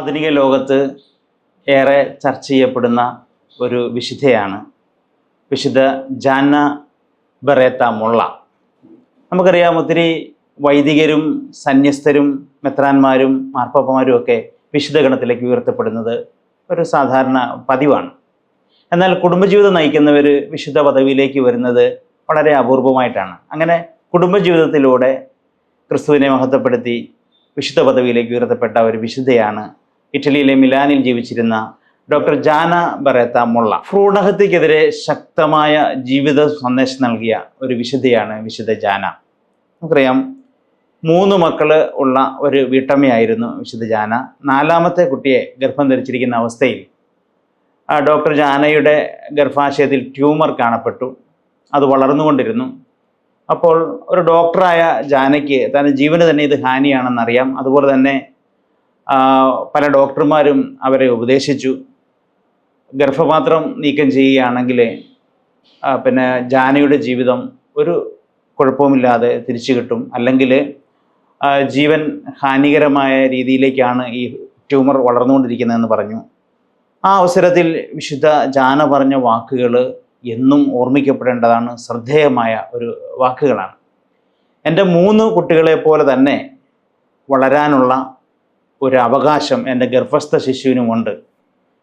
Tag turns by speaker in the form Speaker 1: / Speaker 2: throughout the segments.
Speaker 1: ആധുനിക ലോകത്ത് ഏറെ ചർച്ച ചെയ്യപ്പെടുന്ന ഒരു വിശുദ്ധയാണ് വിശുദ്ധ ജാന ബറേത്ത മുള്ള. നമുക്കറിയാം ഒത്തിരി വൈദികരും സന്യസ്തരും മെത്രാന്മാരും മാർപ്പാപ്പമാരും ഒക്കെ വിശുദ്ധ ഗണത്തിലേക്ക് ഉയർത്തപ്പെടുന്നത് ഒരു സാധാരണ പതിവാണ്. എന്നാൽ കുടുംബജീവിതം നയിക്കുന്നവർ വിശുദ്ധ പദവിയിലേക്ക് വരുന്നത് വളരെ അപൂർവമായിട്ടാണ്. അങ്ങനെ കുടുംബജീവിതത്തിലൂടെ ക്രിസ്തുവിനെ മഹത്വപ്പെടുത്തി വിശുദ്ധ പദവിയിലേക്ക് ഉയർത്തപ്പെട്ട ഒരു വിശുദ്ധയാണ് ഇറ്റലിയിലെ മിലാനിൽ ജീവിച്ചിരുന്ന ഡോക്ടർ ജാന ബറേത്ത മുള്ള ഭ്രൂണഹത്യക്കെതിരെ ശക്തമായ ജീവിത സന്ദേശം നൽകിയ ഒരു വിശുദ്ധയാണ് വിശുദ്ധ ജാന. നമുക്കറിയാം മൂന്ന് മക്കൾ ഉള്ള ഒരു വീട്ടമ്മയായിരുന്നു വിശുദ്ധ ജാന. നാലാമത്തെ കുട്ടിയെ ഗർഭം ധരിച്ചിരിക്കുന്ന അവസ്ഥയിൽ ഡോക്ടർ ജാനയുടെ ഗർഭാശയത്തിൽ ട്യൂമർ കാണപ്പെട്ടു. അത് വളർന്നുകൊണ്ടിരുന്നു. അപ്പോൾ ഒരു ഡോക്ടറായ ജാനയ്ക്ക് തന്റെ ജീവന് തന്നെ ഇത് ഹാനിയാണെന്നറിയാം. അതുപോലെ തന്നെ പല ഡോക്ടർമാരും അവരെ ഉപദേശിച്ചു. ഗർഭപാത്രം നീക്കം ചെയ്യുകയാണെങ്കിൽ പിന്നെ ജാനയുടെ ജീവിതം ഒരു കുഴപ്പവുമില്ലാതെ തിരിച്ചു കിട്ടും. അല്ലെങ്കിൽ ജീവൻ ഹാനികരമായ രീതിയിലേക്കാണ് ഈ ട്യൂമർ വളർന്നുകൊണ്ടിരിക്കുന്നതെന്ന് പറഞ്ഞു. ആ അവസരത്തിൽ വിശുദ്ധ ജാന പറഞ്ഞ വാക്കുകൾ എന്നും ഓർമ്മിക്കപ്പെടേണ്ടതാണ്. ശ്രദ്ധേയമായ ഒരു വാക്കുകളാണ്. എന്റെ മൂന്ന് കുട്ടികളെ പോലെ തന്നെ വളരാനുള്ള ഒരു അവകാശം എന്റെ ഗർഭസ്ഥ ശിശുവിനുമുണ്ട്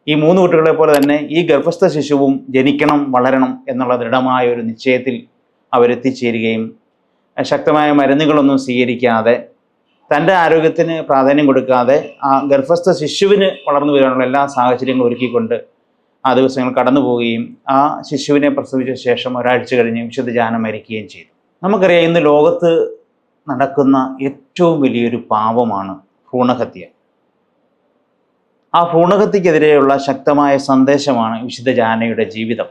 Speaker 1: ഈ മൂന്ന് കുട്ടികളെ പോലെ തന്നെ ഈ ഗർഭസ്ഥ ശിശുവും ജനിക്കണം വളരണം എന്നുള്ള ദൃഢമായ ഒരു നിശ്ചയത്തിൽ അവരെത്തിച്ചേരുകയും ശക്തമായ മരുന്നുകളൊന്നും സ്വീകരിക്കാതെ തന്റെ ആരോഗ്യത്തിന് പ്രാധാന്യം കൊടുക്കാതെ ആ ഗർഭസ്ഥ ശിശുവിന് വളർന്നു വരാനുള്ള എല്ലാ സാഹചര്യങ്ങളും ഒരുക്കിക്കൊണ്ട് ആ ദിവസങ്ങൾ കടന്നു പോവുകയും ആ ശിശുവിനെ പ്രസവിച്ച ശേഷം ഒരാഴ്ച കഴിഞ്ഞ് വിശുദ്ധജാനം മരിക്കുകയും ചെയ്തു. നമുക്കറിയാം ഇന്ന് ലോകത്ത് നടക്കുന്ന ഏറ്റവും വലിയൊരു പാപമാണ് ഭ്രൂണഹത്യ. ആ ഭ്രൂണഹത്യക്കെതിരെയുള്ള ശക്തമായ സന്ദേശമാണ് വിശുദ്ധ ജാനയുടെ ജീവിതം.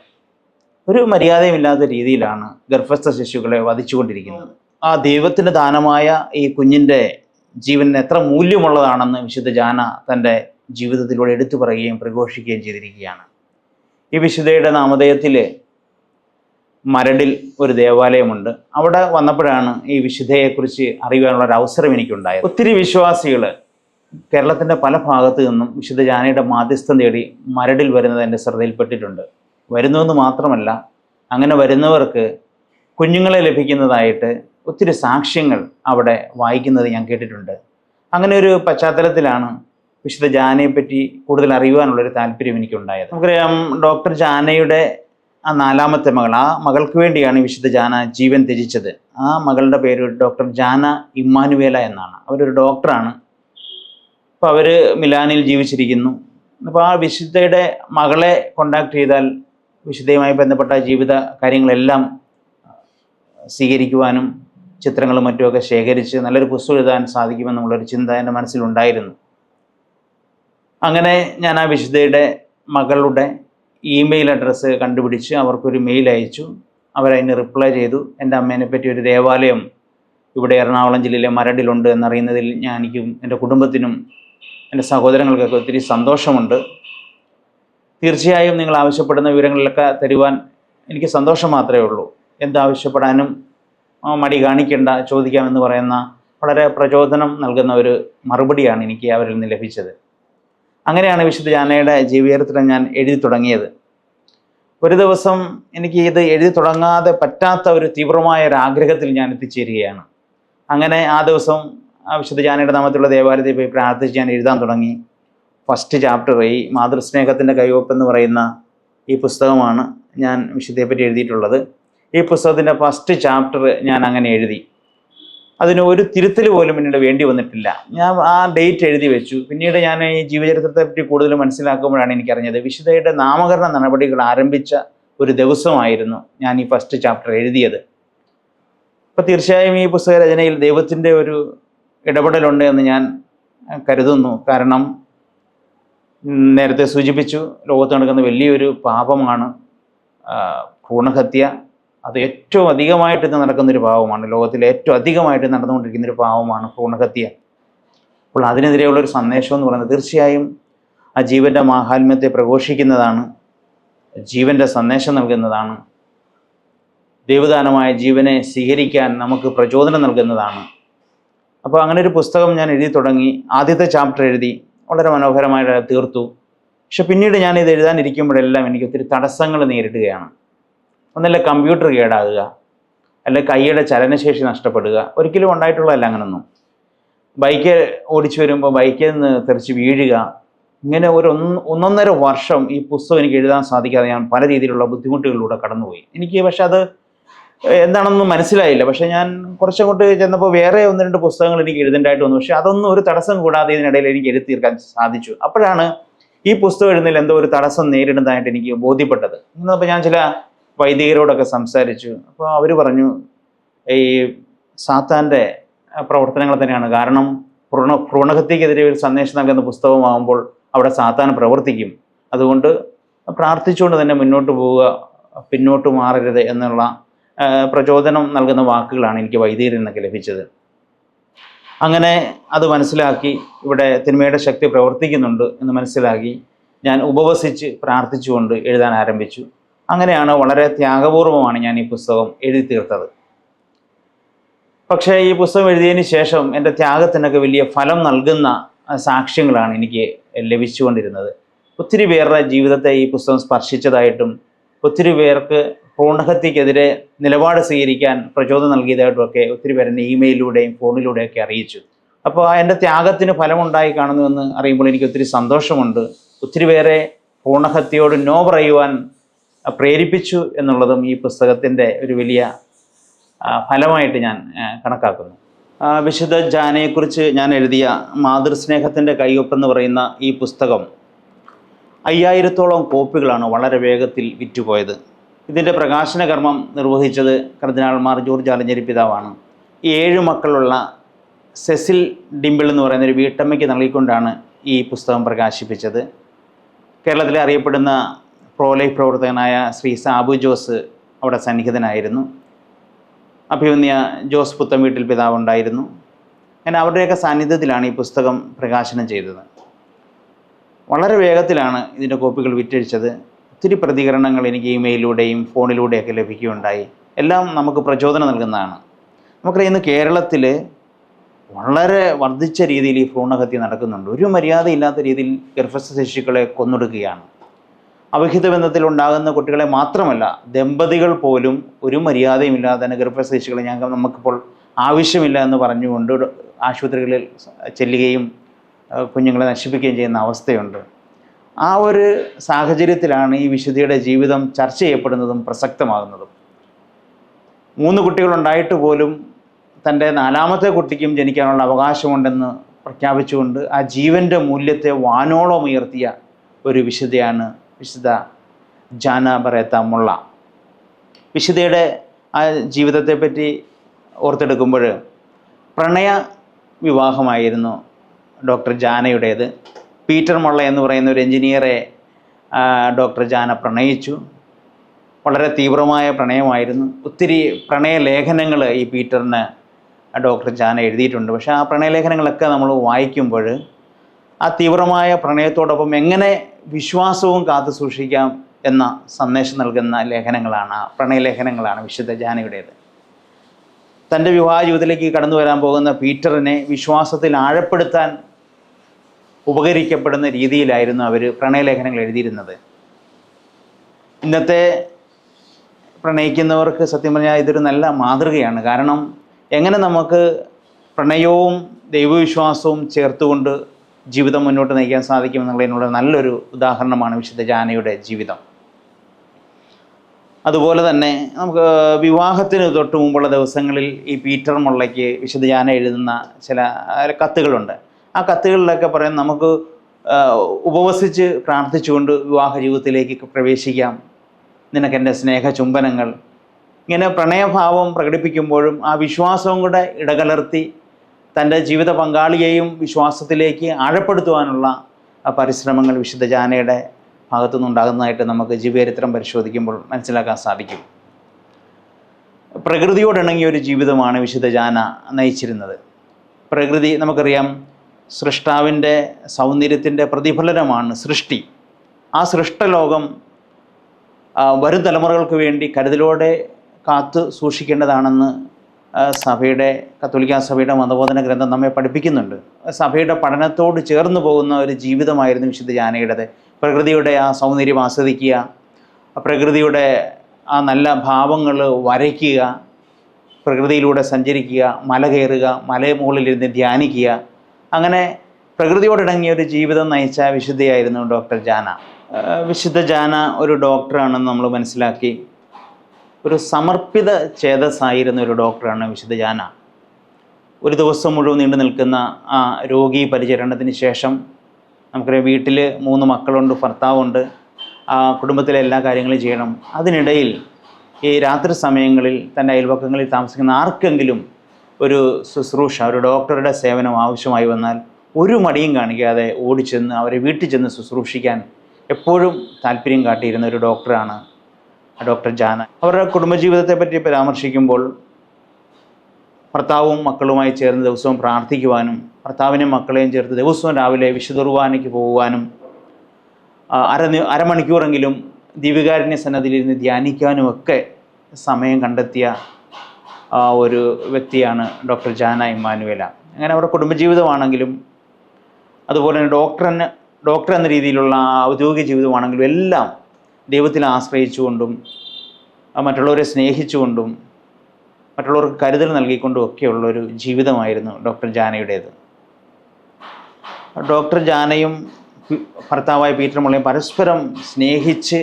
Speaker 1: ഒരു മര്യാദയുമില്ലാത്ത രീതിയിലാണ് ഗർഭസ്ഥ ശിശുക്കളെ വധിച്ചുകൊണ്ടിരിക്കുന്നത്. ആ ദൈവത്തിന് ദാനമായ ഈ കുഞ്ഞിന്റെ ജീവന് എത്ര മൂല്യമുള്ളതാണെന്ന് വിശുദ്ധ ജാന തന്റെ ജീവിതത്തിലൂടെ എടുത്തു പറയുകയും പ്രഘോഷിക്കുകയും ചെയ്തിരിക്കുകയാണ്. ഈ വിശുദ്ധയുടെ നാമധേയത്തിൽ മരടിൽ ഒരു ദേവാലയമുണ്ട്. അവിടെ വന്നപ്പോഴാണ് ഈ വിശുദ്ധയെക്കുറിച്ച് അറിയുവാനുള്ള ഒരു അവസരം എനിക്കുണ്ടായത്. ഒത്തിരി വിശ്വാസികൾ കേരളത്തിന്റെ പല ഭാഗത്തു നിന്നും വിശുദ്ധ ജാനയുടെ മാധ്യസ്ഥം തേടി മരടിൽ വരുന്നത് എന്റെ ശ്രദ്ധയിൽപ്പെട്ടിട്ടുണ്ട്. വരുന്നുവെന്ന് മാത്രമല്ല അങ്ങനെ വരുന്നവർക്ക് കുഞ്ഞുങ്ങളെ ലഭിക്കുന്നതായിട്ട് ഒത്തിരി സാക്ഷ്യങ്ങൾ അവിടെ വായിക്കുന്നത് ഞാൻ കേട്ടിട്ടുണ്ട്. അങ്ങനെ ഒരു പശ്ചാത്തലത്തിലാണ് വിശുദ്ധ ജാനയെപ്പറ്റി കൂടുതൽ അറിയുവാനുള്ളൊരു താല്പര്യം എനിക്കുണ്ടായത്. നമുക്കറിയാം ഡോക്ടർ ജാനയുടെ ആ നാലാമത്തെ മകൾ ആ മകൾക്ക് വേണ്ടിയാണ് വിശുദ്ധ ജാന ജീവൻ ത്യജിച്ചത്. ആ മകളുടെ പേര് ഡോക്ടർ ജാന ഇമ്മാനുവേല എന്നാണ്. അവരൊരു ഡോക്ടറാണ്. അപ്പോൾ അവർ മിലാനിൽ ജീവിച്ചിരിക്കുന്നു. അപ്പോൾ ആ വിശുദ്ധയുടെ മകളെ കോണ്ടാക്ട് ചെയ്താൽ വിശുദ്ധയുമായി ബന്ധപ്പെട്ട ജീവിത കാര്യങ്ങളെല്ലാം സ്വീകരിക്കുവാനും ചിത്രങ്ങളും മറ്റുമൊക്കെ ശേഖരിച്ച് നല്ലൊരു പുസ്തകം എഴുതാൻ സാധിക്കുമെന്നുള്ളൊരു ചിന്ത എന്റെ മനസ്സിലുണ്ടായിരുന്നു. അങ്ങനെ ഞാൻ ആ വിശുദ്ധയുടെ മകളുടെ ഇമെയിൽ അഡ്രസ്സ് കണ്ടുപിടിച്ച് അവർക്കൊരു മെയിൽ അയച്ചു. അവരതിന് റിപ്ലൈ ചെയ്തു. എന്റെ അമ്മേനെ പറ്റി ഒരു ദേവാലയം ഇവിടെ എറണാകുളം ജില്ലയിലെ മരടിലുണ്ട് എന്നറിയുന്നതിൽ ഞാൻ എനിക്കും എന്റെ കുടുംബത്തിനും എന്റെ സഹോദരങ്ങൾക്കൊക്കെ ഒത്തിരി സന്തോഷമുണ്ട്. തീർച്ചയായും നിങ്ങൾ ആവശ്യപ്പെടുന്ന വിവരങ്ങളിലൊക്കെ തരുവാൻ എനിക്ക് സന്തോഷം മാത്രമേ ഉള്ളൂ. എന്താവശ്യപ്പെടാനും മടി കാണിക്കേണ്ട ചോദിക്കാമെന്ന് പറയുന്ന വളരെ പ്രചോദനം നൽകുന്ന ഒരു മറുപടിയാണ് എനിക്ക് അവരിൽ നിന്ന് ലഭിച്ചത്. അങ്ങനെയാണ് വിശുദ്ധ ജാനയുടെ ജീവചരിത്രം ഞാൻ എഴുതി തുടങ്ങിയത്. ഒരു ദിവസം എനിക്ക് ഇത് എഴുതി തുടങ്ങാതെ പറ്റാത്ത ഒരു തീവ്രമായ ഒരു ആഗ്രഹത്തിൽ ഞാൻ എത്തിച്ചേരുകയാണ്. അങ്ങനെ ആ ദിവസം വിശുദ്ധ ജാനയുടെ നാമത്തിലുള്ള ദേവാലയത്തിൽ പോയി പ്രാർത്ഥിച്ച് ഞാൻ എഴുതാൻ തുടങ്ങി. ഫസ്റ്റ് ചാപ്റ്റർ ഈ മാതൃസ്നേഹത്തിന്റെ കൈവപ്പ് എന്ന് പറയുന്ന ഈ പുസ്തകമാണ് ഞാൻ വിശുദ്ധയെപ്പറ്റി എഴുതിയിട്ടുള്ളത്. ഈ പുസ്തകത്തിന്റെ ഫസ്റ്റ് ചാപ്റ്റർ ഞാൻ അങ്ങനെ എഴുതി. അതിന് ഒരു തിരുത്തൽ പോലും പിന്നീട് വേണ്ടി വന്നിട്ടില്ല. ഞാൻ ആ ഡേറ്റ് എഴുതി വെച്ചു. പിന്നീട് ഞാൻ ഈ ജീവചരിത്രത്തെ പറ്റി കൂടുതൽ മനസ്സിലാക്കുമ്പോഴാണ് എനിക്കറിഞ്ഞത്. വിശുദ്ധയുടെ നാമകരണ നടപടികൾ ആരംഭിച്ച ഒരു ദിവസമായിരുന്നു ഞാൻ ഈ ഫസ്റ്റ് ചാപ്റ്റർ എഴുതിയത്. അപ്പോൾ തീർച്ചയായും ഈ പുസ്തക രചനയിൽ ദൈവത്തിന്റെ ഒരു ഇടപെടലുണ്ട് എന്ന് ഞാൻ കരുതുന്നു. കാരണം നേരത്തെ സൂചിപ്പിച്ചു ലോകത്ത് നടക്കുന്ന വലിയൊരു പാപമാണ് ഭ്രൂണഹത്യ. അത് ഏറ്റവും അധികമായിട്ട് ഇന്ന് നടക്കുന്നൊരു പാവമാണ്. ലോകത്തിൽ ഏറ്റവും അധികമായിട്ട് നടന്നുകൊണ്ടിരിക്കുന്ന ഒരു പാവമാണ് ഭ്രൂണഹത്യ. അപ്പോൾ അതിനെതിരെയുള്ള ഒരു സന്ദേശം എന്ന് പറയുന്നത് തീർച്ചയായും ആ ജീവന്റെ മാഹാത്മ്യത്തെ പ്രഘോഷിക്കുന്നതാണ്. ജീവന്റെ സന്ദേശം നൽകുന്നതാണ്. ദൈവദാനമായ ജീവനെ സ്വീകരിക്കാൻ നമുക്ക് പ്രചോദനം നൽകുന്നതാണ്. അപ്പോൾ അങ്ങനെ ഒരു പുസ്തകം ഞാൻ എഴുതി തുടങ്ങി. ആദ്യത്തെ ചാപ്റ്റർ എഴുതി. വളരെ മനോഹരമായിട്ട് തീർത്തു. പക്ഷെ പിന്നീട് ഞാൻ ഇത് എഴുതാനിരിക്കുമ്പോഴെല്ലാം എനിക്ക് ഒത്തിരി തടസ്സങ്ങൾ നേരിടുകയാണ്. ഒന്നല്ല കമ്പ്യൂട്ടർ കേടാകുക. അല്ലെ കൈയുടെ ചലനശേഷി നഷ്ടപ്പെടുക. ഒരിക്കലും ഉണ്ടായിട്ടുള്ളതല്ല അങ്ങനൊന്നും. ബൈക്ക് ഓടിച്ചു വരുമ്പോൾ ബൈക്കിൽ നിന്ന് തെറിച്ച് വീഴുക. ഇങ്ങനെ ഒരു ഒന്നൊന്നര വർഷം ഈ പുസ്തകം എനിക്ക് എഴുതാൻ സാധിക്കാതെ ഞാൻ പല രീതിയിലുള്ള ബുദ്ധിമുട്ടുകളിലൂടെ കടന്നുപോയി. എനിക്ക് പക്ഷെ അത് എന്താണെന്ന് മനസ്സിലായില്ല. പക്ഷെ ഞാൻ കുറച്ചങ്ങോട്ട് ചെന്നപ്പോൾ വേറെ ഒന്ന് രണ്ട് പുസ്തകങ്ങൾ എനിക്ക് എഴുതേണ്ടതായിട്ട് വന്നു. പക്ഷെ അതൊന്നും ഒരു തടസ്സം കൂടാതെ ഇതിനിടയിൽ എനിക്ക് എഴുതി തീർക്കാൻ സാധിച്ചു. അപ്പോഴാണ് ഈ പുസ്തകം എഴുതുന്നതിൽ എന്തോ ഒരു തടസ്സം നേരിടുന്നതായിട്ട് എനിക്ക് ബോധ്യപ്പെട്ടത്. ഇന്നപ്പോൾ ഞാൻ ചില വൈദികരോടൊക്കെ സംസാരിച്ചു. അപ്പോൾ അവർ പറഞ്ഞു ഈ സാത്താന്റെ പ്രവർത്തനങ്ങൾ തന്നെയാണ്. കാരണം ഭ്രൂണ ഭ്രൂണഹത്യക്കെതിരെ ഒരു സന്ദേശം നൽകുന്ന പുസ്തകമാകുമ്പോൾ അവിടെ സാത്താൻ പ്രവർത്തിക്കും. അതുകൊണ്ട് പ്രാർത്ഥിച്ചുകൊണ്ട് തന്നെ മുന്നോട്ട് പോവുക പിന്നോട്ട് മാറരുത് എന്നുള്ള പ്രചോദനം നൽകുന്ന വാക്കുകളാണ് എനിക്ക് വൈദികരിൽ നിന്നൊക്കെ ലഭിച്ചത്. അങ്ങനെ അത് മനസ്സിലാക്കി ഇവിടെ തിന്മയുടെ ശക്തി പ്രവർത്തിക്കുന്നുണ്ട് എന്ന് മനസ്സിലാക്കി ഞാൻ ഉപവസിച്ച് പ്രാർത്ഥിച്ചുകൊണ്ട് എഴുതാൻ ആരംഭിച്ചു. അങ്ങനെയാണ് വളരെ ത്യാഗപൂർവമാണ് ഞാൻ ഈ പുസ്തകം എഴുതി തീർത്തത്. പക്ഷേ ഈ പുസ്തകം എഴുതിയതിന് ശേഷം എന്റെ ത്യാഗത്തിനൊക്കെ വലിയ ഫലം നൽകുന്ന സാക്ഷ്യങ്ങളാണ് എനിക്ക് ലഭിച്ചുകൊണ്ടിരുന്നത്. ഒത്തിരി പേരുടെ ജീവിതത്തെ ഈ പുസ്തകം സ്പർശിച്ചതായിട്ടും ഒത്തിരി പേർക്ക് ഭ്രൂണഹത്യക്കെതിരെ നിലപാട് സ്വീകരിക്കാൻ പ്രചോദനം നൽകിയതായിട്ടുമൊക്കെ ഒത്തിരി പേർ എന്നെ ഇമെയിലൂടെയും ഫോണിലൂടെയൊക്കെ അറിയിച്ചു. അപ്പോൾ എന്റെ ത്യാഗത്തിന് ഫലമുണ്ടായി കാണുന്നുവെന്ന് അറിയുമ്പോൾ എനിക്ക് ഒത്തിരി സന്തോഷമുണ്ട്. ഒത്തിരി പേരെ ഭ്രൂണഹത്യയോട് നോ പറയുവാൻ പ്രേരിപ്പിച്ചു എന്നുള്ളതും ഈ പുസ്തകത്തിന്റെ ഒരു വലിയ ഫലമായിട്ട് ഞാൻ കണക്കാക്കുന്നു. വിശുദ്ധ ജാനയെക്കുറിച്ച് ഞാൻ എഴുതിയ മാതൃസ്നേഹത്തിന്റെ കൈയൊപ്പെന്ന് പറയുന്ന ഈ പുസ്തകം അയ്യായിരത്തോളം കോപ്പികളാണ് വളരെ വേഗത്തിൽ വിറ്റുപോയത്. ഇതിന്റെ പ്രകാശന കർമ്മം നിർവഹിച്ചത് കർദിനാൾമാർ ജോർജ് ആലഞ്ചേരി പിതാവാണ്. ഏഴ് മക്കളുള്ള സെസിൽ ഡിമ്പിൾ എന്ന് പറയുന്ന ഒരു വീട്ടമ്മയ്ക്ക് നൽകിക്കൊണ്ടാണ് ഈ പുസ്തകം പ്രകാശിപ്പിച്ചത്. കേരളത്തിലെ അറിയപ്പെടുന്ന പ്രോലൈഫ് പ്രവർത്തകനായ ശ്രീ സാബു ജോസ് അവിടെ സന്നിഹിതനായിരുന്നു. അഭിമന്യ ജോസ് പുത്തംവീട്ടിൽ പിതാവ് ഉണ്ടായിരുന്നു അങ്ങനെ അവരുടെയൊക്കെ സാന്നിധ്യത്തിലാണ് ഈ പുസ്തകം പ്രകാശനം ചെയ്തത്. വളരെ വേഗത്തിലാണ് ഇതിന്റെ കോപ്പികൾ വിറ്റഴിച്ചത്. ഒത്തിരി പ്രതികരണങ്ങൾ എനിക്ക് ഇമെയിലൂടെയും ഫോണിലൂടെയൊക്കെ ലഭിക്കുകയുണ്ടായി. എല്ലാം നമുക്ക് പ്രചോദനം നൽകുന്നതാണ്. നമുക്കറിയാം ഇന്ന് കേരളത്തിൽ വളരെ വർദ്ധിച്ച രീതിയിൽ ഈ ഭ്രൂണഹത്യ നടക്കുന്നുണ്ട്. ഒരു മര്യാദയില്ലാത്ത രീതിയിൽ ഗർഭസ്ഥ ശിശുക്കളെ കൊന്നൊടുക്കുകയാണ്. അവിഹിത ബന്ധത്തിൽ ഉണ്ടാകുന്ന കുട്ടികളെ മാത്രമല്ല ദമ്പതികൾ പോലും ഒരു മര്യാദയുമില്ലാതെ തന്നെ ഗർഭശേഷികളെ ഞങ്ങൾ നമുക്കിപ്പോൾ ആവശ്യമില്ല എന്ന് പറഞ്ഞുകൊണ്ട് ആശുപത്രികളിൽ ചെല്ലുകയും കുഞ്ഞുങ്ങളെ നശിപ്പിക്കുകയും ചെയ്യുന്ന അവസ്ഥയുണ്ട്. ആ ഒരു സാഹചര്യത്തിലാണ് ഈ വിശുദ്ധിയുടെ ജീവിതം ചർച്ച ചെയ്യപ്പെടുന്നതും പ്രസക്തമാകുന്നതും. മൂന്ന് കുട്ടികളുണ്ടായിട്ട് പോലും തന്റെ നാലാമത്തെ കുട്ടിക്കും ജനിക്കാനുള്ള അവകാശമുണ്ടെന്ന് പ്രഖ്യാപിച്ചുകൊണ്ട് ആ ജീവന്റെ മൂല്യത്തെ വാനോളം ഉയർത്തിയ ഒരു വിശുദ്ധയാണ് വിശുദ്ധ ജാന മുള്ള വിശുദ്ധയുടെ ആ ജീവിതത്തെപ്പറ്റി ഓർത്തെടുക്കുമ്പോൾ പ്രണയ വിവാഹമായിരുന്നു ഡോക്ടർ ജാനയുടേത്. പീറ്റർ മുള്ള എന്ന് പറയുന്ന ഒരു എഞ്ചിനീയറെ ഡോക്ടർ ജാന പ്രണയിച്ചു. വളരെ തീവ്രമായ പ്രണയമായിരുന്നു. ഒത്തിരി പ്രണയലേഖനങ്ങൾ ഈ പീറ്ററിന് ഡോക്ടർ ജാന എഴുതിയിട്ടുണ്ട്. പക്ഷേ ആ പ്രണയലേഖനങ്ങളൊക്കെ നമ്മൾ വായിക്കുമ്പോൾ ആ തീവ്രമായ പ്രണയത്തോടൊപ്പം എങ്ങനെ വിശ്വാസവും കാത്തു സൂക്ഷിക്കാം എന്ന സന്ദേശം നൽകുന്ന ലേഖനങ്ങളാണ് പ്രണയലേഖനങ്ങളാണ് വിശുദ്ധ ജാനയുടേത്. തന്റെ വിവാഹ ജീവിതത്തിലേക്ക് കടന്നു വരാൻ പോകുന്ന പീറ്ററിനെ വിശ്വാസത്തിൽ ആഴപ്പെടുത്താൻ ഉപകരിക്കപ്പെടുന്ന രീതിയിലായിരുന്നു അവർ പ്രണയലേഖനങ്ങൾ എഴുതിയിരുന്നത്. ഇന്നത്തെ പ്രണയിക്കുന്നവർക്ക് സത്യം പറഞ്ഞാൽ ഇതൊരു നല്ല മാതൃകയാണ്. കാരണം എങ്ങനെ നമുക്ക് പ്രണയവും ദൈവവിശ്വാസവും ചേർത്തുകൊണ്ട് ജീവിതം മുന്നോട്ട് നയിക്കാൻ സാധിക്കുമെന്നുള്ളതിനുള്ള നല്ലൊരു ഉദാഹരണമാണ് വിശുദ്ധ ജാനയുടെ ജീവിതം. അതുപോലെ തന്നെ നമുക്ക് വിവാഹത്തിന് തൊട്ട് മുമ്പുള്ള ദിവസങ്ങളിൽ ഈ പീറ്റർ മുള്ളയ്ക്ക് വിശുദ്ധ ജാന എഴുതുന്ന ചില കത്തുകളുണ്ട്. ആ കത്തുകളിലൊക്കെ പറയാം നമുക്ക് ഉപവസിച്ച് പ്രാർത്ഥിച്ചുകൊണ്ട് വിവാഹ ജീവിതത്തിലേക്ക് പ്രവേശിക്കാം. നിനക്ക് എന്റെ സ്നേഹ ചുംബനങ്ങൾ. ഇങ്ങനെ പ്രണയഭാവം പ്രകടിപ്പിക്കുമ്പോഴും ആ വിശ്വാസവും കൂടെ ഇടകലർത്തി തന്റെ ജീവിത പങ്കാളിയെയും വിശ്വാസത്തിലേക്ക് ആഴപ്പെടുത്തുവാനുള്ള പരിശ്രമങ്ങൾ വിശുദ്ധ ജാനയുടെ ഭാഗത്തു നിന്നുണ്ടാകുന്നതായിട്ട് നമുക്ക് ജീവചരിത്രം പരിശോധിക്കുമ്പോൾ മനസ്സിലാക്കാൻ സാധിക്കും. പ്രകൃതിയോടിണങ്ങിയ ഒരു ജീവിതമാണ് വിശുദ്ധ ജാന നയിച്ചിരുന്നത്. പ്രകൃതി നമുക്കറിയാം സൃഷ്ടാവിന്റെ സൗന്ദര്യത്തിന്റെ പ്രതിഫലനമാണ് സൃഷ്ടി. ആ സൃഷ്ടലോകം വരും തലമുറകൾക്ക് വേണ്ടി കരുതലോടെ കാത്തു സൂക്ഷിക്കേണ്ടതാണെന്ന് സഭയുടെ കത്തോലിക്ക സഭയുടെ മതബോധന ഗ്രന്ഥം നമ്മെ പഠിപ്പിക്കുന്നുണ്ട്. സഭയുടെ പഠനത്തോട് ചേർന്ന് പോകുന്ന ഒരു ജീവിതമായിരുന്നു വിശുദ്ധ ജാനയുടേത് പ്രകൃതിയുടെ ആ സൗന്ദര്യം ആസ്വദിക്കുക പ്രകൃതിയുടെ ആ നല്ല ഭാവങ്ങൾ വരയ്ക്കുക പ്രകൃതിയിലൂടെ സഞ്ചരിക്കുക മല കയറുക മലമുകളിലിരുന്ന് ധ്യാനിക്കുക. അങ്ങനെ പ്രകൃതിയോടിണങ്ങിയ ഒരു ജീവിതം നയിച്ച വിശുദ്ധയായിരുന്നു ഡോക്ടർ ജാന. വിശുദ്ധ ജാന ഒരു ഡോക്ടറാണെന്ന് നമ്മൾ മനസ്സിലാക്കി. ഒരു സമർപ്പിത ചേതസ്സായിരുന്ന ഒരു ഡോക്ടറാണ് വിശുദ്ധ ജാന. ഒരു ദിവസം മുഴുവൻ നീണ്ടു നിൽക്കുന്ന ആ രോഗി പരിചരണത്തിന് ശേഷം നമുക്കറിയാം വീട്ടിൽ മൂന്ന് മക്കളുണ്ട് ഭർത്താവുണ്ട്. ആ കുടുംബത്തിലെ എല്ലാ കാര്യങ്ങളും ചെയ്യണം. അതിനിടയിൽ ഈ രാത്രി സമയങ്ങളിൽ തന്റെ അയൽവക്കങ്ങളിൽ താമസിക്കുന്ന ആർക്കെങ്കിലും ഒരു ശുശ്രൂഷ ഒരു ഡോക്ടറുടെ സേവനം ആവശ്യമായി വന്നാൽ ഒരു മടിയും കാണിക്കാതെ ഓടിച്ചെന്ന് അവരെ വീട്ടിൽ ചെന്ന് ശുശ്രൂഷിക്കാൻ എപ്പോഴും താല്പര്യം കാട്ടിയിരുന്ന ഒരു ഡോക്ടറാണ് ഡോക്ടർ ജാന. അവരുടെ കുടുംബജീവിതത്തെ പറ്റി പരാമർശിക്കുമ്പോൾ ഭർത്താവും മക്കളുമായി ചേർന്ന് ദിവസവും പ്രാർത്ഥിക്കുവാനും ഭർത്താവിനെയും മക്കളെയും ചേർത്ത് ദിവസവും രാവിലെ വിശുദ്ധ കുർബാനയ്ക്ക് പോകുവാനും അര അരമണിക്കൂറെങ്കിലും ദീപികാരുണ്യ സന്നദ്ധിയിലിരുന്ന് ധ്യാനിക്കാനും ഒക്കെ സമയം കണ്ടെത്തിയ ഒരു വ്യക്തിയാണ് ഡോക്ടർ ജാന ഇമ്മാനുവേല. അങ്ങനെ അവരുടെ കുടുംബജീവിതമാണെങ്കിലും അതുപോലെ തന്നെ ഡോക്ടറിന് ഡോക്ടർ എന്ന രീതിയിലുള്ള ഔദ്യോഗിക ജീവിതമാണെങ്കിലും എല്ലാം ദൈവത്തിൽ ആശ്രയിച്ചുകൊണ്ടും മറ്റുള്ളവരെ സ്നേഹിച്ചുകൊണ്ടും മറ്റുള്ളവർക്ക് കരുതൽ നൽകിക്കൊണ്ടും ഒക്കെയുള്ളൊരു ജീവിതമായിരുന്നു ഡോക്ടർ ജാനയുടേത്. ഡോക്ടർ ജാനയും ഭർത്താവായ പീറ്റർ മുള്ളയും പരസ്പരം സ്നേഹിച്ച്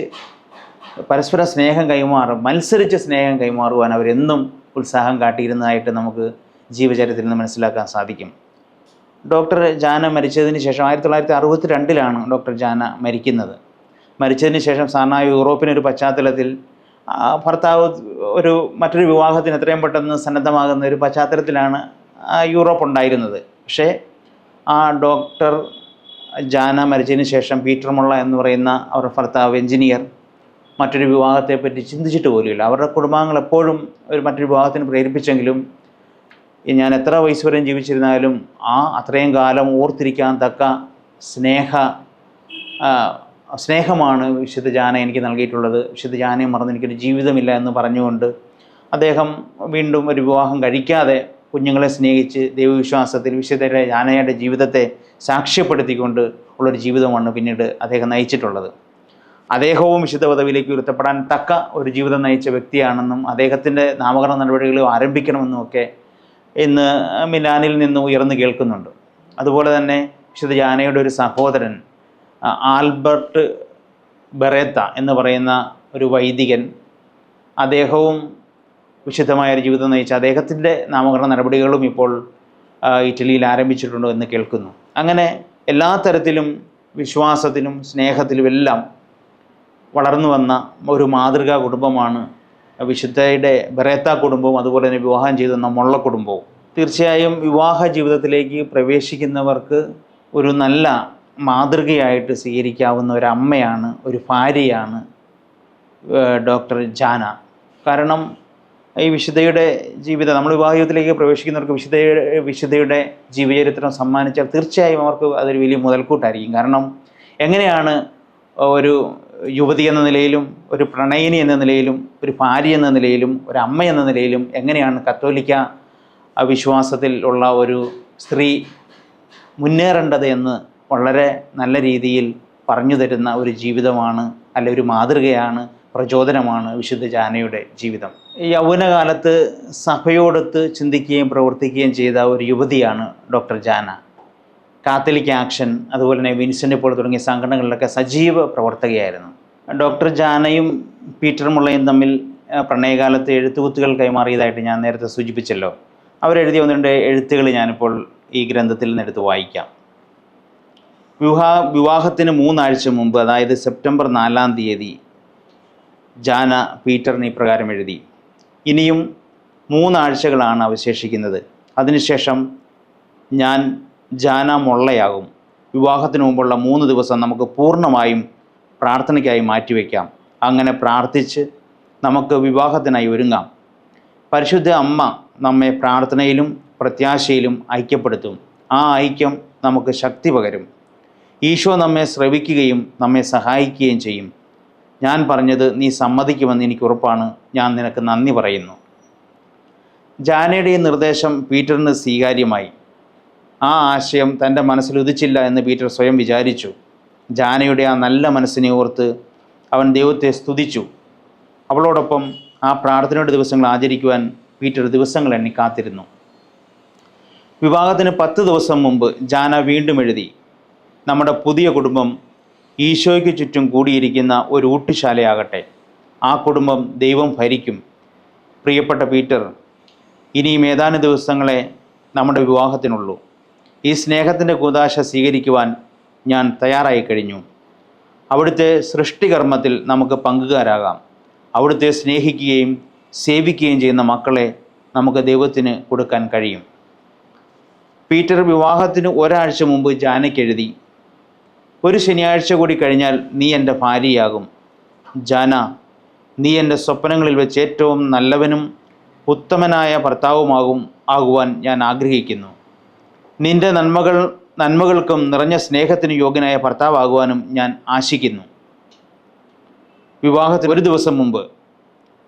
Speaker 1: പരസ്പര സ്നേഹം കൈമാറും മത്സരിച്ച് സ്നേഹം കൈമാറുവാൻ അവരെന്നും ഉത്സാഹം കാട്ടിയിരുന്നതായിട്ട് നമുക്ക് ജീവചരിത്രത്തിൽ നിന്ന് മനസ്സിലാക്കാൻ സാധിക്കും. ഡോക്ടർ ജാന മരിച്ചതിന് ശേഷം ആയിരത്തി തൊള്ളായിരത്തി അറുപത്തി രണ്ടിലാണ് ഡോക്ടർ ജാന മരിക്കുന്നത്. മരിച്ചതിന് ശേഷം സാധാരണ യൂറോപ്പിനൊരു പശ്ചാത്തലത്തിൽ ഭർത്താവ് ഒരു മറ്റൊരു വിവാഹത്തിന് എത്രയും പെട്ടെന്ന് സന്നദ്ധമാകുന്ന ഒരു പശ്ചാത്തലത്തിലാണ് യൂറോപ്പ് ഉണ്ടായിരുന്നത്. പക്ഷേ ആ ഡോക്ടർ ജാന മരിച്ചതിന് ശേഷം പീറ്റർ മുള്ള എന്ന് പറയുന്ന അവരുടെ ഭർത്താവ് എഞ്ചിനീയർ മറ്റൊരു വിവാഹത്തെപ്പറ്റി ചിന്തിച്ചിട്ട് പോലുമില്ല. അവരുടെ കുടുംബാംഗങ്ങൾ എപ്പോഴും ഒരു മറ്റൊരു വിവാഹത്തിന് പ്രേരിപ്പിച്ചെങ്കിലും ഞാൻ എത്ര വയസ്സ് വരെയും ജീവിച്ചിരുന്നാലും ആ അത്രയും കാലം ഓർത്തിരിക്കാൻ തക്ക സ്നേഹ സ്നേഹമാണ് വിശുദ്ധ ജാന എനിക്ക് നൽകിയിട്ടുള്ളത്. വിശുദ്ധ ജാനയെ മറന്ന് എനിക്കൊരു ജീവിതമില്ല എന്ന് പറഞ്ഞുകൊണ്ട് അദ്ദേഹം വീണ്ടും ഒരു വിവാഹം കഴിക്കാതെ കുഞ്ഞുങ്ങളെ സ്നേഹിച്ച് ദൈവവിശ്വാസത്തിൽ വിശുദ്ധരെ ജാനയുടെ ജീവിതത്തെ സാക്ഷ്യപ്പെടുത്തിക്കൊണ്ട് ഉള്ളൊരു ജീവിതമാണ് പിന്നീട് അദ്ദേഹം നയിച്ചിട്ടുള്ളത്. അദ്ദേഹവും വിശുദ്ധ പദവിയിലേക്ക് ഉയർത്തപ്പെടാൻ തക്ക ഒരു ജീവിതം നയിച്ച വ്യക്തിയാണെന്നും അദ്ദേഹത്തിന്റെ നാമകരണ നടപടികൾ ആരംഭിക്കണമെന്നും ഒക്കെ ഇന്ന് മിലാനിൽ നിന്ന് ഉയർന്നു കേൾക്കുന്നുണ്ട്. അതുപോലെ തന്നെ വിശുദ്ധ ജാനയുടെ ഒരു സഹോദരൻ ആൽബർട്ട് ബെറേത്ത എന്ന് പറയുന്ന ഒരു വൈദികൻ അദ്ദേഹവും വിശുദ്ധമായ ഒരു ജീവിതം നയിച്ച അദ്ദേഹത്തിന്റെ നാമകരണ നടപടികളും ഇപ്പോൾ ഇറ്റലിയിൽ ആരംഭിച്ചിട്ടുണ്ടോ എന്ന് കേൾക്കുന്നു. അങ്ങനെ എല്ലാ തരത്തിലും വിശ്വാസത്തിലും സ്നേഹത്തിലും എല്ലാം വളർന്നു വന്ന ഒരു മാതൃകാ കുടുംബമാണ് വിശുദ്ധയുടെ ബെറേത്ത കുടുംബവും അതുപോലെ തന്നെ വിവാഹം ചെയ്തു വന്ന മുള്ള കുടുംബവും. തീർച്ചയായും വിവാഹ ജീവിതത്തിലേക്ക് പ്രവേശിക്കുന്നവർക്ക് ഒരു നല്ല മാതൃകയായിട്ട് സ്വീകരിക്കാവുന്ന ഒരു അമ്മയാണ് ഒരു ഭാര്യയാണ് ഡോക്ടർ ജാന. കാരണം ഈ വിശുദ്ധയുടെ ജീവിതം നമ്മൾ വിവാഹ ജീവിതത്തിലേക്ക് പ്രവേശിക്കുന്നവർക്ക് വിശുദ്ധയുടെ വിശുദ്ധയുടെ ജീവചരിത്രം സമ്മാനിച്ചാൽ തീർച്ചയായും അവർക്ക് അതൊരു വലിയ മുതൽക്കൂട്ടായിരിക്കും. കാരണം എങ്ങനെയാണ് ഒരു യുവതി എന്ന നിലയിലും ഒരു പ്രണയിനി എന്ന നിലയിലും ഒരു ഭാര്യ എന്ന നിലയിലും ഒരു അമ്മ എന്ന നിലയിലും എങ്ങനെയാണ് കത്തോലിക്ക വിശ്വാസത്തിൽ ഉള്ള ഒരു സ്ത്രീ മുന്നേറേണ്ടത് എന്ന് വളരെ നല്ല രീതിയിൽ പറഞ്ഞു തരുന്ന ഒരു ജീവിതമാണ് അല്ലെ ഒരു മാതൃകയാണ് പ്രചോദനമാണ് വിശുദ്ധ ജാനയുടെ ജീവിതം. ഈ യൗവനകാലത്ത് സഭയോടൊത്ത് ചിന്തിക്കുകയും പ്രവർത്തിക്കുകയും ചെയ്ത ഒരു യുവതിയാണ് ഡോക്ടർ ജാന. കാത്തലിക് ആക്ഷൻ അതുപോലെ തന്നെ വിൻസെന്റ് പോൾ തുടങ്ങിയ സംഘടനകളിലൊക്കെ സജീവ പ്രവർത്തകയായിരുന്നു. ഡോക്ടർ ജാനയും പീറ്റർ മുള്ളയും തമ്മിൽ പ്രണയകാലത്ത് എഴുത്തുകുത്തുകൾ കൈമാറിയതായിട്ട് ഞാൻ നേരത്തെ സൂചിപ്പിച്ചല്ലോ. അവരെഴുതിയ ഒന്ന് രണ്ട് എഴുത്തുകൾ ഞാനിപ്പോൾ ഈ ഗ്രന്ഥത്തിൽ നിന്ന് എടുത്ത് വായിക്കാം. വിവാഹ വിവാഹത്തിന് മൂന്നാഴ്ച മുമ്പ് അതായത് സെപ്റ്റംബർ നാലാം തീയതി ജാന പീറ്ററിന് ഇപ്രകാരം എഴുതി. ഇനിയും മൂന്നാഴ്ചകളാണ് അവശേഷിക്കുന്നത്. അതിനുശേഷം ഞാൻ ജാന മൊള്ളയാകും. വിവാഹത്തിന് മുമ്പുള്ള മൂന്ന് ദിവസം നമുക്ക് പൂർണമായും പ്രാർത്ഥനയ്ക്കായി മാറ്റിവെക്കാം. അങ്ങനെ പ്രാർത്ഥിച്ച് നമുക്ക് വിവാഹത്തിനായി ഒരുങ്ങാം. പരിശുദ്ധ അമ്മ നമ്മെ പ്രാർത്ഥനയിലും പ്രത്യാശയിലും ഐക്യപ്പെടുത്തും. ആ ഐക്യം നമുക്ക് ശക്തി പകരും. ഈശോ നമ്മെ ശ്രവിക്കുകയും നമ്മെ സഹായിക്കുകയും ചെയ്യും. ഞാൻ പറഞ്ഞത് നീ സമ്മതിക്കുമെന്ന് എനിക്ക് ഉറപ്പാണ്. ഞാൻ നിനക്ക് നന്ദി പറയുന്നു. ജാനയുടെ നിർദ്ദേശം പീറ്ററിന് സ്വീകാര്യമായി. ആ ആശയം തന്റെ മനസ്സിൽ ഉദിച്ചില്ല എന്ന് പീറ്റർ സ്വയം വിചാരിച്ചു. ജാനയുടെ ആ നല്ല മനസ്സിനെ ഓർത്ത് അവൻ ദൈവത്തെ സ്തുതിച്ചു. അവളോടൊപ്പം ആ പ്രാർത്ഥനയുടെ ദിവസങ്ങൾ ആചരിക്കുവാൻ പീറ്റർ ദിവസങ്ങൾ എണ്ണി കാത്തിരുന്നു. വിവാഹത്തിന് പത്ത് ദിവസം മുമ്പ് ജാന വീണ്ടും എഴുതി. നമ്മുടെ പുതിയ കുടുംബം ഈശോയ്ക്ക് ചുറ്റും കൂടിയിരിക്കുന്ന ഒരു ഊട്ടുശാലയാകട്ടെ. ആ കുടുംബം ദൈവം ഭരിക്കും. പ്രിയപ്പെട്ട പീറ്റർ ഇനിയും ഏതാനും ദിവസങ്ങളെ നമ്മുടെ വിവാഹത്തിനുള്ളൂ. ഈ സ്നേഹത്തിന്റെ കൂതാശ സ്വീകരിക്കുവാൻ ഞാൻ തയ്യാറായി കഴിഞ്ഞു. അവിടുത്തെ സൃഷ്ടികർമ്മത്തിൽ നമുക്ക് പങ്കുകാരാകാം. അവിടുത്തെ സ്നേഹിക്കുകയും സേവിക്കുകയും ചെയ്യുന്ന മക്കളെ നമുക്ക് ദൈവത്തിന് കൊടുക്കാൻ കഴിയും. പീറ്റർ വിവാഹത്തിന് ഒരാഴ്ച മുമ്പ് ജാനയ്ക്ക് എഴുതി ഒരു ശനിയാഴ്ച കൂടി കഴിഞ്ഞാൽ നീ എന്റെ ഭാര്യയാകും. ജാന നീ എന്റെ സ്വപ്നങ്ങളിൽ വെച്ച് ഏറ്റവും നല്ലവനും ഉത്തമനായ ഭർത്താവുമാകും ആകുവാൻ ഞാൻ ആഗ്രഹിക്കുന്നു. നിന്റെ നന്മകൾ നന്മകൾക്കും നിറഞ്ഞ സ്നേഹത്തിന് യോഗ്യനായ ഭർത്താവാകുവാനും ഞാൻ ആശിക്കുന്നു. വിവാഹത്തിന് ഒരു ദിവസം മുമ്പ്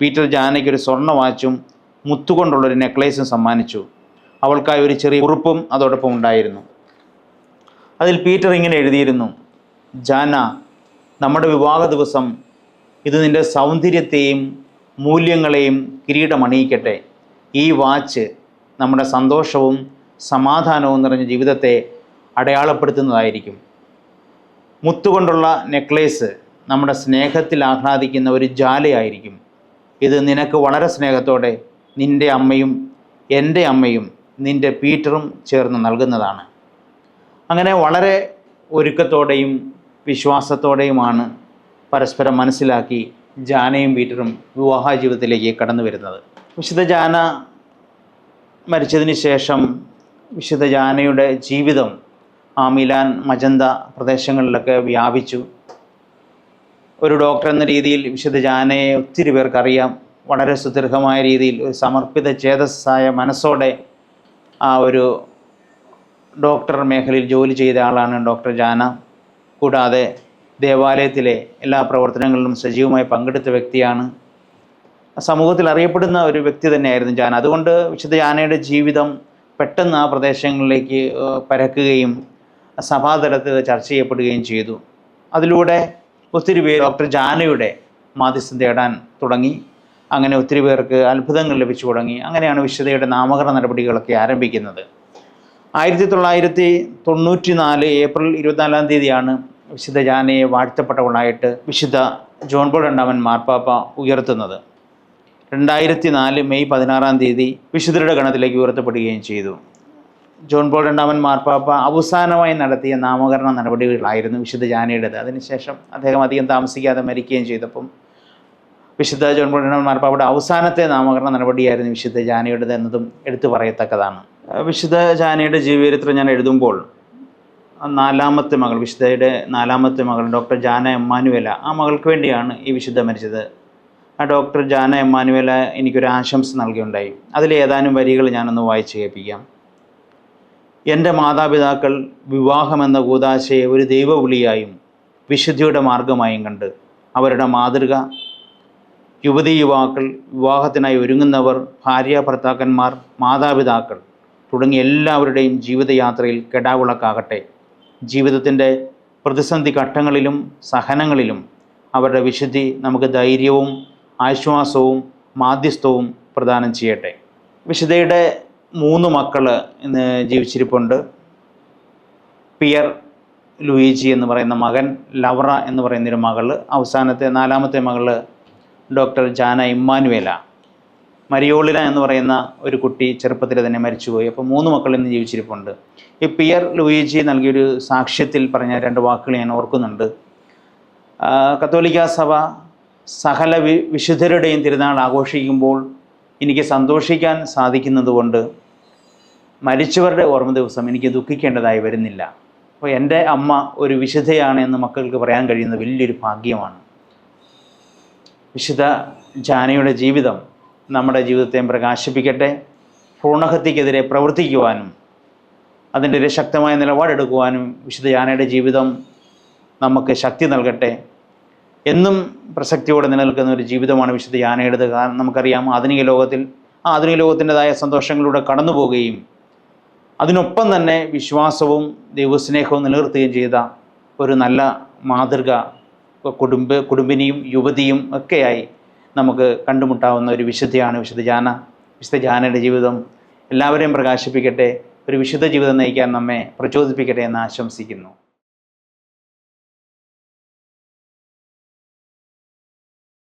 Speaker 1: പീറ്റർ ജാനയ്ക്ക് ഒരു സ്വർണ വാച്ചും മുത്തുകൊണ്ടുള്ളൊരു നെക്ലേസും സമ്മാനിച്ചു. അവൾക്കായി ഒരു ചെറിയ കുറിപ്പും അതോടൊപ്പം ഉണ്ടായിരുന്നു. അതിൽ പീറ്റർ ഇങ്ങനെ എഴുതിയിരുന്നു ജാന നമ്മുടെ വിവാഹ ദിവസം ഇത് നിന്റെ സൗന്ദര്യത്തെയും മൂല്യങ്ങളെയും കിരീടമണിയിക്കട്ടെ ഈ വാച്ച് നമ്മുടെ സന്തോഷവും സമാധാനവും നിറഞ്ഞ ജീവിതത്തെ അടയാളപ്പെടുത്തുന്നതായിരിക്കും. മുത്തുകൊണ്ടുള്ള നെക്ലേസ് നമ്മുടെ സ്നേഹത്തിൽ ആഹ്ലാദിക്കുന്ന ഒരു ജാലയായിരിക്കും. ഇത് നിനക്ക് വളരെ സ്നേഹത്തോടെ നിന്റെ അമ്മയും എന്റെ അമ്മയും നിന്റെ പീറ്ററും ചേർന്ന് നൽകുന്നതാണ്. അങ്ങനെ വളരെ ഒരുക്കത്തോടെയും വിശ്വാസത്തോടെയുമാണ് പരസ്പരം മനസ്സിലാക്കി ജാനയും പീറ്ററും വിവാഹ ജീവിതത്തിലേക്ക് കടന്നു വരുന്നത്. വിശുദ്ധ ജാന മരിച്ചതിന് ശേഷം വിശുദ്ധ ജാനയുടെ ജീവിതം ആ മിലാൻ മജന്ത പ്രദേശങ്ങളിലൊക്കെ വ്യാപിച്ചു. ഒരു ഡോക്ടർ എന്ന രീതിയിൽ വിശുദ്ധ ജാനയെ ഒത്തിരി പേർക്കറിയാം വളരെ സുദീർഘമായ രീതിയിൽ ഒരു സമർപ്പിത ചേതസ്സായ മനസ്സോടെ ആ ഒരു ഡോക്ടർ മേഖലയിൽ ജോലി ചെയ്ത ആളാണ് ഡോക്ടർ ജാന. കൂടാതെ ദേവാലയത്തിലെ എല്ലാ പ്രവർത്തനങ്ങളിലും സജീവമായി പങ്കെടുത്ത വ്യക്തിയാണ്. സമൂഹത്തിൽ അറിയപ്പെടുന്ന ഒരു വ്യക്തി തന്നെയായിരുന്നു ജാന അതുകൊണ്ട് വിശുദ്ധ ജാനയുടെ ജീവിതം പെട്ടെന്ന് ആ പ്രദേശങ്ങളിലേക്ക് പരക്കുകയും സഭാതലത്തിൽ ചർച്ച ചെയ്യപ്പെടുകയും ചെയ്തു. അതിലൂടെ ഒത്തിരി പേർ ഡോക്ടർ ജാനയുടെ മാധ്യസ്ഥം തേടാൻ തുടങ്ങി. അങ്ങനെ ഒത്തിരി പേർക്ക് അത്ഭുതങ്ങൾ ലഭിച്ചു തുടങ്ങി. അങ്ങനെയാണ് വിശുദ്ധയുടെ നാമകരണ നടപടികളൊക്കെ ആരംഭിക്കുന്നത്. ആയിരത്തി തൊള്ളായിരത്തി തൊണ്ണൂറ്റി നാല് ഏപ്രിൽ ഇരുപത്തിനാലാം തീയതിയാണ് വിശുദ്ധ ജാനയെ വാഴ്ത്തപ്പെട്ടവളായിട്ട് വിശുദ്ധ ജോൺ പോൾ രണ്ടാമൻ മാർപ്പാപ്പ ഉയർത്തുന്നത്. രണ്ടായിരത്തി നാല് മെയ് പതിനാറാം തീയതി വിശുദ്ധരുടെ ഗണത്തിലേക്ക് ഉയർത്തപ്പെടുകയും ചെയ്തു. ജോൺ പോൾ രണ്ടാമൻ മാർപ്പാപ്പ അവസാനമായി നടത്തിയ നാമകരണ നടപടികളായിരുന്നു വിശുദ്ധ ജാനയുടേത്. അതിനുശേഷം അദ്ദേഹം അധികം താമസിക്കാതെ മരിക്കുകയും ചെയ്തപ്പം വിശുദ്ധ ജോൺ പോൾ രണ്ടാമൻ മാർപ്പാപ്പയുടെ അവസാനത്തെ നാമകരണ നടപടിയായിരുന്നു വിശുദ്ധ ജാനയുടേത് എന്നതും എടുത്തു പറയത്തക്കതാണ്. വിശുദ്ധ ജാനയുടെ ജീവചരിത്രം ഞാൻ എഴുതുമ്പോൾ നാലാമത്തെ മകൾ വിശുദ്ധയുടെ നാലാമത്തെ മകൾ ഡോക്ടർ ജാന എമ്മാനുവേല ആ മകൾക്ക് വേണ്ടിയാണ് ഈ വിശുദ്ധ മരിച്ചത്. ആ ഡോക്ടർ ജാന എമ്മാനുവേല എനിക്കൊരു ആശംസ നൽകിയുണ്ടായി. അതിൽ ഏതാനും വരികൾ ഞാനൊന്ന് വായിച്ച് കേൾപ്പിക്കാം. എന്റെ മാതാപിതാക്കൾ വിവാഹമെന്ന കൂതാശയെ ഒരു ദൈവവിളിയായും വിശുദ്ധിയുടെ മാർഗമായും കണ്ട് അവരുടെ മാതൃക യുവതി യുവാക്കൾ വിവാഹത്തിനായി ഒരുങ്ങുന്നവർ ഭാര്യ ഭർത്താക്കന്മാർ മാതാപിതാക്കൾ തുടങ്ങിയ എല്ലാവരുടെയും ജീവിതയാത്രയിൽ കെടാവിളക്കാകട്ടെ. ജീവിതത്തിന്റെ പ്രതിസന്ധി ഘട്ടങ്ങളിലും സഹനങ്ങളിലും അവരുടെ വിശുദ്ധി നമുക്ക് ധൈര്യവും ആശ്വാസവും മാധ്യസ്ഥവും പ്രദാനം ചെയ്യട്ടെ. വിശുദ്ധയുടെ മൂന്ന് മക്കൾ ഇന്ന് ജീവിച്ചിരിപ്പുണ്ട്. പിയർ ലൂയിജി എന്ന് പറയുന്ന മകൻ ലവറ എന്ന് പറയുന്നൊരു മകൾ അവസാനത്തെ നാലാമത്തെ മകൾ ഡോക്ടർ ജാന ഇമ്മാനുവേല. മരിയോളിന എന്ന് പറയുന്ന ഒരു കുട്ടി ചെറുപ്പത്തിൽ തന്നെ മരിച്ചുപോയി. അപ്പോൾ മൂന്ന് മക്കൾ ഇന്ന് ജീവിച്ചിരിപ്പുണ്ട്. ഈ പിയർ ലൂയിജി നൽകിയൊരു സാക്ഷ്യത്തിൽ പറഞ്ഞ രണ്ട് വാക്കുകൾ ഞാൻ ഓർക്കുന്നുണ്ട്. കത്തോലിക്കാ സഭ സകല വി വിശുദ്ധരുടെയും തിരുനാൾ ആഘോഷിക്കുമ്പോൾ എനിക്ക് സന്തോഷിക്കാൻ സാധിക്കുന്നതുകൊണ്ട് മരിച്ചവരുടെ ഓർമ്മ ദിവസം എനിക്ക് ദുഃഖിക്കേണ്ടതായി വരുന്നില്ല. അപ്പോൾ എന്റെ അമ്മ ഒരു വിശുദ്ധയാണ് എന്ന് മക്കൾക്ക് പറയാൻ കഴിയുന്ന വലിയൊരു ഭാഗ്യമാണ്. വിശുദ്ധ ജാനയുടെ ജീവിതം നമ്മുടെ ജീവിതത്തെ പ്രകാശിപ്പിക്കട്ടെ. ഭ്രൂണഹത്യക്കെതിരെ പ്രവർത്തിക്കുവാനും അതിന്റെ ഒരു ശക്തമായ നിലപാടെടുക്കുവാനും വിശുദ്ധ യാനയുടെ ജീവിതം നമുക്ക് ശക്തി നൽകട്ടെ. എന്നും പ്രസക്തിയോടെ നിലനിൽക്കുന്ന ഒരു ജീവിതമാണ് വിശുദ്ധ യാനയുടേത്. കാരണം നമുക്കറിയാം ആധുനിക ലോകത്തിൽ ആ ആധുനിക ലോകത്തിന്റെതായ സന്തോഷങ്ങളിലൂടെ കടന്നു പോവുകയും അതിനൊപ്പം തന്നെ വിശ്വാസവും ദൈവസ്നേഹവും നിലനിർത്തുകയും ചെയ്ത ഒരു നല്ല മാതൃക കുടുംബ കുടുംബിനിയും യുവതിയും ഒക്കെയായി നമുക്ക് കണ്ടുമുട്ടാവുന്ന ഒരു വിശുദ്ധയാണ് വിശുദ്ധ ജാന വിശുദ്ധ ജാനയുടെ ജീവിതം. എല്ലാവരെയും പ്രകാശിപ്പിക്കട്ടെ ഒരു വിശുദ്ധ ജീവിതം നയിക്കാൻ നമ്മെ പ്രചോദിപ്പിക്കട്ടെ എന്ന് ആശംസിക്കുന്നു.